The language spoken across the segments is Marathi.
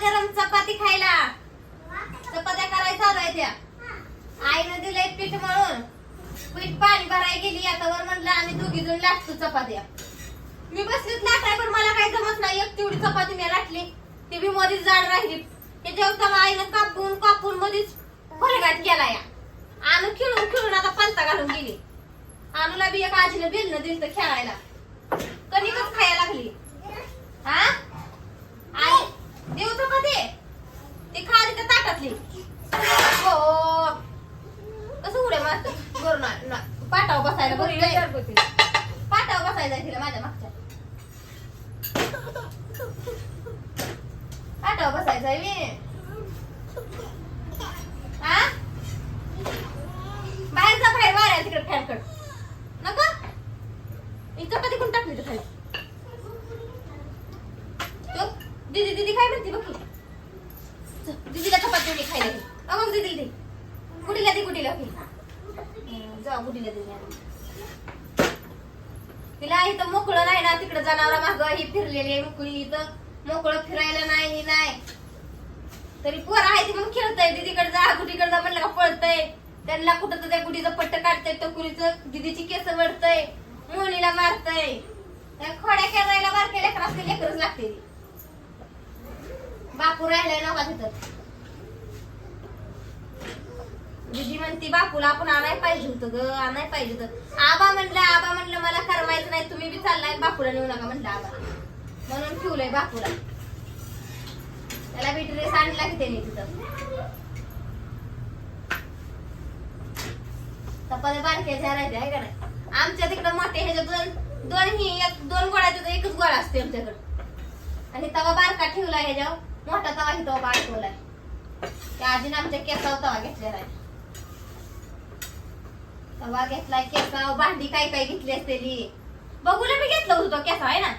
गरम चपाती खायला. चपात्या करायला चालू आहे त्या. आईनं दिलंय पीठ मळून पीठ पाणी भरायला गेली आता वर म्हणलं आम्ही दोघी जण लाटतो चपात्या. मी बसलीच लाटाय पण मला काही जमत नाही. एक तेवढी चपाती मी लाटली. ती बी मध्येच जाड राहिली. ते जेवता आईनं कापून कापून मध्येच फलगाट केला या. आणू खिळून खिळून आता पंता घालून गेली. आणूला बी एक आजीनं बेलनं दिलं तर खेळायला. कणिकच खायला लागली. हा? आई देऊ चपाती ती? खाली तर ताटातली हो कसं उड्या मारत बरं ना ना पाटावर बसायला बरं पाटावर बसायला जाय तिला माझ्या मागच्या पाटावर बसायचं आहे मी हा बाहेर जा बाहेर वाऱ्या तिकडे फॅनकड नका मी चपाती कोण टाकली तर खाली तो दीदी दीदी काय म्हणते बघ की. चल, दीदीला चपाती दिली खायला घे. अहो मग दीदीला दे गुडीला दे गुडीला घे. गुडीला तिला इथं मोकळं नाही ना तिकडे जनावरा माग ही फिरलेली आहे मोकळी इथं. मोकळं फिरायला नाही नाही. तरी पोर आहे ती म्हणून खेळतय दीदीकडे जा गुडीकडे जा म्हणलं का पळतय. त्यांना कुठं तर त्या गुडीचं पट्ट काढतय टकुरीचं दीदीची केस वडतय मुलीला मारतय. त्या खोड्या खेळायला बारक्या लेकर असते लेकरच लागते बापू राहिलाय नका तिथं दीदी म्हणती बापूला आपण आणाय पाहिजे होतं ग आणाय पाहिजे होतं. आबा म्हणलं आबा म्हणलं मला करमायचं नाही तुम्ही बी चाललाय बापूला नेऊ नका म्हणलं आबा. म्हणून ठेवलंय बापूला. त्याला बी ड्रेस आणला की त्याने तिथं. तपाला बारक्याच्या राहायच्या आहे का नाही आमच्या तिकडं मोठे ह्याच्या दोन दोन ही एक दोन गोळ्याचे एकच गोळा असते आमच्याकडं. आणि तवा बारका ठेवला ह्याच्यावर मोठा तवा ही तवा बारकवलाय त्या आजीने आमच्या केसावर तवा घेतलेला आहे. तवा घेतलाय केसाव भांडी काय काय घेतली असतेली? बघूला मी घेतलं होतं तो केसा आहे ना?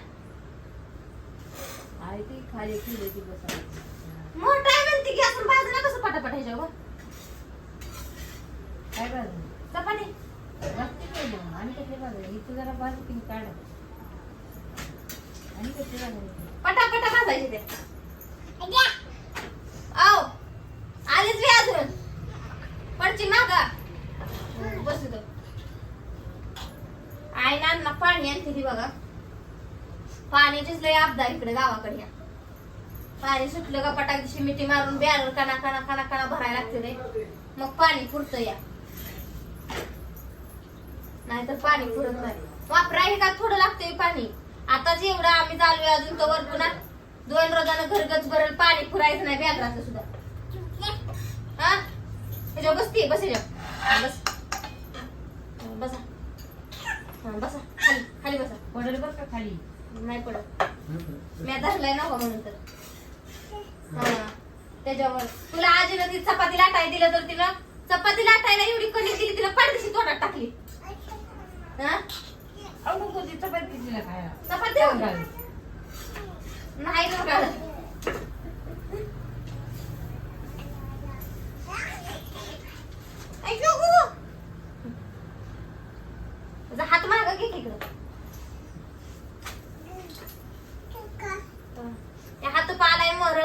आहे ती खाली ठेवली ती म्हणते की आपण कसं पटापट काय चपाती. आणि कसले इथं जरा काढ. आणि कसले पटापटा भाजायचे ते आओ आलीच मी अजून पडची मागा बस इथं आई ना पाणी आणते ती बघा. पाण्याचीच लय आपदा इकडे गावाकडे या. पाणी सुटलं का पटाक मिठी मारून बॅनर काना काना काना काना भरायला लागते रे. मग पाणी पुरतं या. नाहीतर पाणी पुरत नाही. वापराय का थोडं लागतंय पाणी? आता जेवढं आम्ही चालू आहे अजून तर वरतून दोन रोजानं घरगच भरल पाणी पुरायचं नाही बॅनराचं सुद्धा. हा? ह्याच्यावर बसते बस ह्याच्यावर बस. बसा. बसा. पडल बरं का खाली? नाही पडत. मी धरलाय नका म्हणून तर. हा त्याच्यावर. तुला आजीनं ती चपाती लाटाय दिलं तर तिला चपाती लाटायला एवढी कणी दिली तिला पाडदिशी तोंडात टाकली. हा? चपाती तिला खायला चपाती? घाल. नाही ना काढत. ऐक गो तुझा हात माग घे की इकडं त्या हात पालाय मर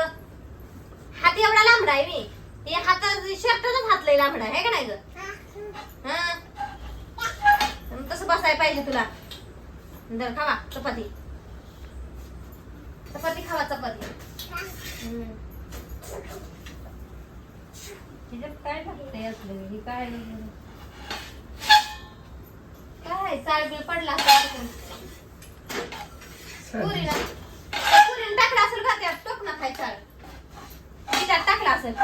हात एवढा लांबडा आहे मी हे हात शर्टचाच हात लय लांबडा आहे का नाही ग? हा. तसं बसायला पाहिजे तुला. दर खावा चपाती. चपाती खावा चपाती. काय टाकतंय असलं? हे काय? काय? चाळबीळ पडला असेल पुरीला. पुरीला टाकला असेल का त्यात? टोक ना खाय चाळ तिच्यात टाकला असेल.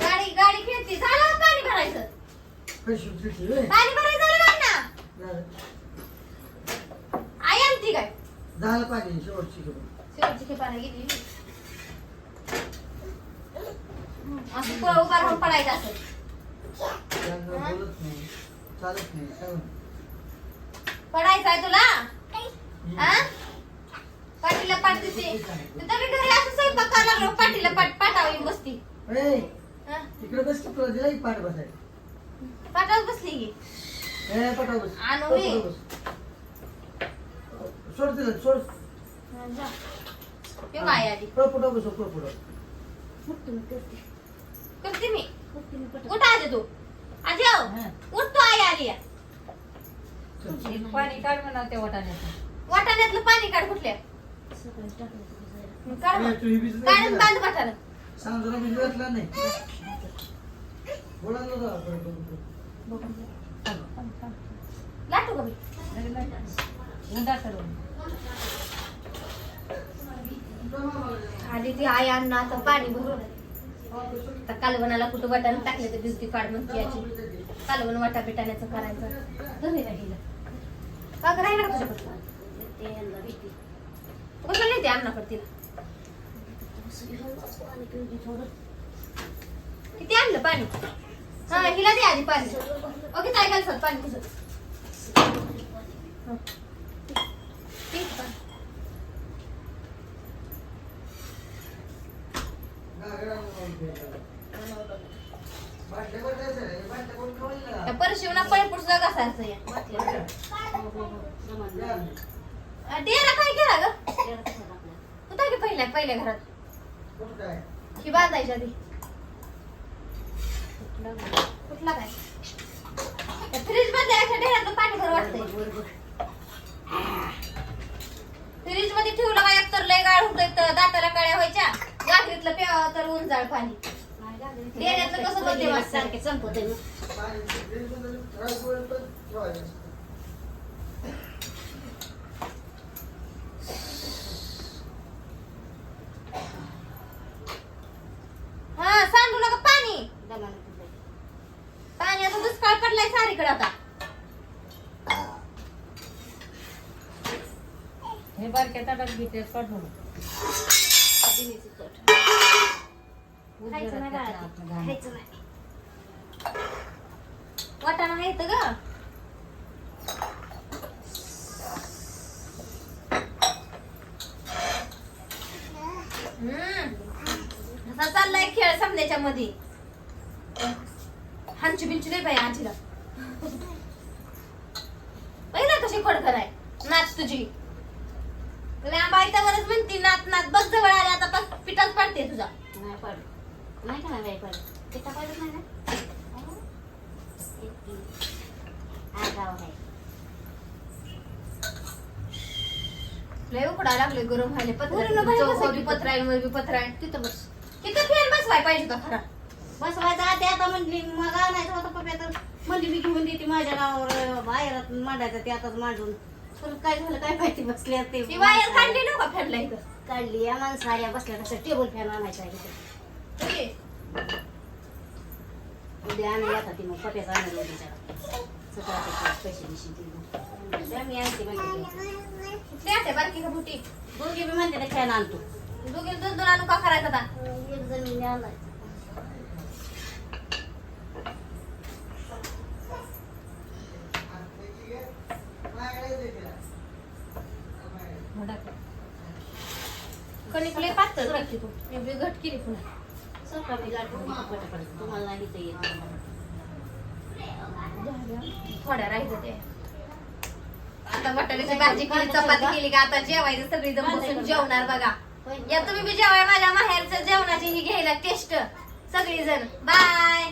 गाडी गाडी खेळती. झालं पाणी भरायचं? पाणी भरायचं झालं ना? आई आणती काय? झालं पाहिजे शेवटची शेवटची खेपाने गेली. असं पुढं उभा राहून पडायचं बोलत नाही. चालत नाही? पडायचं आहे तुला? हा पाटीला पाठ देते. तुम्ही घरी असं स्वयंपाक करायला लागलो बसती. ए, हा? इकडे बस की तुला दिला की पाठ बसाय पाटावर बसली की? ए पटाव बस. आणू पटाव. बस. सोड तिला सोड. हा, जा. यो काय आली पुढं बसो पुढं पुढं. फक्त मी करते. करते मी. फक्त मी पटकन. उठ आजी तू. आजी आव हा. उठ तू आई आली आहे. हे पाणी काढ म्हणा त्या वाटाण्याचं. वाटाण्यातलं पाणी काढ कुठल्या? काढ मग. तू बांध घातला नाही. लाटू का. उंडा करून. आई अन्न आता पाणी भरून आता कालवणाला कुठं वाटाणं टाकले तर भिजती काढ म्हणते याची कालवण वाटा पिटाण्याचं करायचं राहिलं. का करायला का कसं नाही ते अन्नाकडे तिला. किती आणलं पाणी? हा हिला दे आधी पाणी. ओके काय घालतात पाणी तुझं. त्या परशिवना पळपूट घासायचं या. डेरा काय केला ग? तेरा होता की पहिल्या पहिल्या घरात? ही बांधायच्या आधी. कुठला काय? फ्रीजमध्ये अशा डेऱ्यातलं पाणी भर वाटतंय. फ्रीजमध्ये ठेवलं का एकतर लय गाळ होत तर दाताला काळ्या व्हायच्या. गाठीतलं प्यावं तर उंजाळ पाणी. नाही डेऱ्यातलं कसं होते मग? सारखे संपत आहे ना. पाणी फ्रीजमध्ये ठराविक वेळ पण ठेवायचं असतं. हा सांडू नका पाणी दमानं पिऊ दे. पाणी आता दुष्काळ पडलाय सारीकडे आता हे बारक्या ताटात घेते काढून दिलीची चट. खायचं नाही बाळा ते. खायचं नाही वाटाणा आहे इथं ग हम्म. असा चाललाय खेळ समजायच्या मध्ये तुला बायतावरच म्हणती नात नात बघ जवळ आले आता बस पिठाच पडते तुझा. नाही पडत. नाही का नाही बाई पडत? ते टाकायचं नाही ना? आहे लय उकडा लागले गरम व्हायले वरून बाहेर पत्र बसायचं. पत्राय तिथं बस. किती फॅन बसवाय पाहिजे का खरा. बसवायचं आधी आता म्हणली मग आणायचं होतं पप्या तर. म्हणली मी घेऊन देते माझ्या नावावर बाहेरात मांडायचं ते आताच मांडून. पण काय झालं? काय माहिती बसल्या ते ती वायर काढली नव्हता फॅनला इथं काढली. या माणसाऱ्या बसल्या तसं टेबल फॅन आणायचा आहे इथे. हे, उद्या आणायला आता ती मग पप्याचा आणायला तिच्या सतराशे पैसे दिशी ती. मी आणते म्हणजे कुठली असते बारकी का बुटी? दोघे बी म्हणते फॅन आणतो. दोघी दोन दोन आणू का करायचं आता? एक जमीन आणायचं माझ्याकडे दे तिला. कणिक लय पातळ टाकली तू मी बी घट केली पुन्हा. सरका मी लाटून घेते पटापट तुम्हाला नाही तर येत थोड्या राहायचं ते. आता बटाट्याची भाजी केली चपाती केली का? आता जेवायचं सगळी जण बसून जेवणार बघा. या तुम्ही बी जेवाय माझ्या माहेरचं जेवणाची ही घ्यायला टेस्ट. सगळी जण बाय.